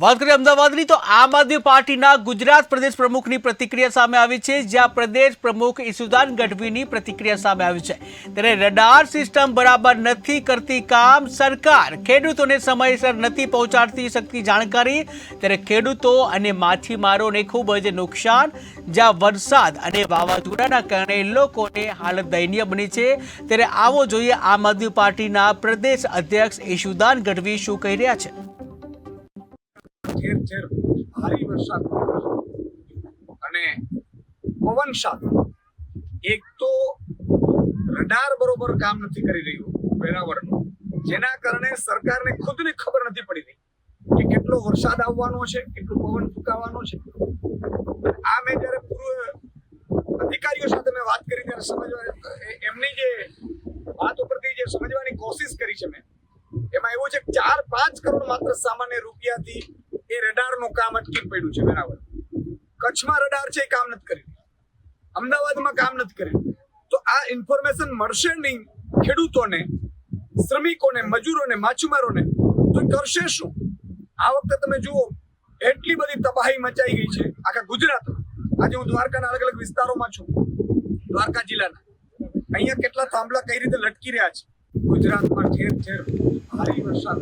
વાત કરીએ અમદાવાદની, તો આમ આદમી પાર્ટીના ગુજરાત પ્રદેશ પ્રમુખની પ્રતિક્રિયા સામે આવી છે, જ્યાં પ્રદેશ પ્રમુખ ઈસુદાન ગઢવીની પ્રતિક્રિયા સામે આવી છે. ત્યારે રડાર સિસ્ટમ બરાબર નથી કરતી કામ સરકાર. ખેડૂતોને સમયસર નથી પહોંચાડતી શકતી જાણકારી. ત્યારે ખેડૂતો અને માછીમારોને ખૂબ જ નુકસાન, જ્યાં વરસાદ અને વાવાઝોડાના કારણે લોકોને હાલત દયનીય બની છે. ત્યારે આવો જોઈએ આમ આદમી પાર્ટીના પ્રદેશ અધ્યક્ષ ઈશુદાન ગઢવી શું કહી રહ્યા છે. ઠેર ઠેર ભારે વરસાદ અને પવન સાથે એક તો રડાર બરોબર કામ નથી કરી રહ્યું વેરાવળનું, જેના કારણે સરકારને ખુદને ખબર નથી પડી રહી કે કેટલો વરસાદ આવવાનો છે, કેટલો પવન ફૂંકાવાનો છે. આ મેં જ્યારે પૂર્વ અધિકારીઓ સાથે મેં વાત કરી, ત્યારે સમજવા એમની જે વાત ઉપરથી જે સમજવાની કોશિશ કરી છે મેં, એમાં એવું છે ચાર પાંચ કરોડ માત્ર સામાન્ય રૂપિયાથી એ રડારનું કામ અટકી પડ્યું છે? બરાબર. કચ્છમાં રડાર છે એ કામ નથી કરી અમદાવાદમાં કામ નથી કરી તો આ ઇન્ફોર્મેશન મળશે નહીં ખેડૂતોને, શ્રમિકોને, મજૂરોને, માછીમારોને, તો કરશે શું? આ વખતે તમે જુઓ, એટલી બધી તબાહી મચાઈ ગઈ છે આખા ગુજરાતમાં. આજે હું દ્વારકાના અલગ અલગ વિસ્તારોમાં છું. દ્વારકા જિલ્લાના. અહીંયા કેટલા થાંભલા કઈ રીતે લટકી રહ્યા છે? ગુજરાતમાં ઠેર ઠેર ભારે વરસાદ.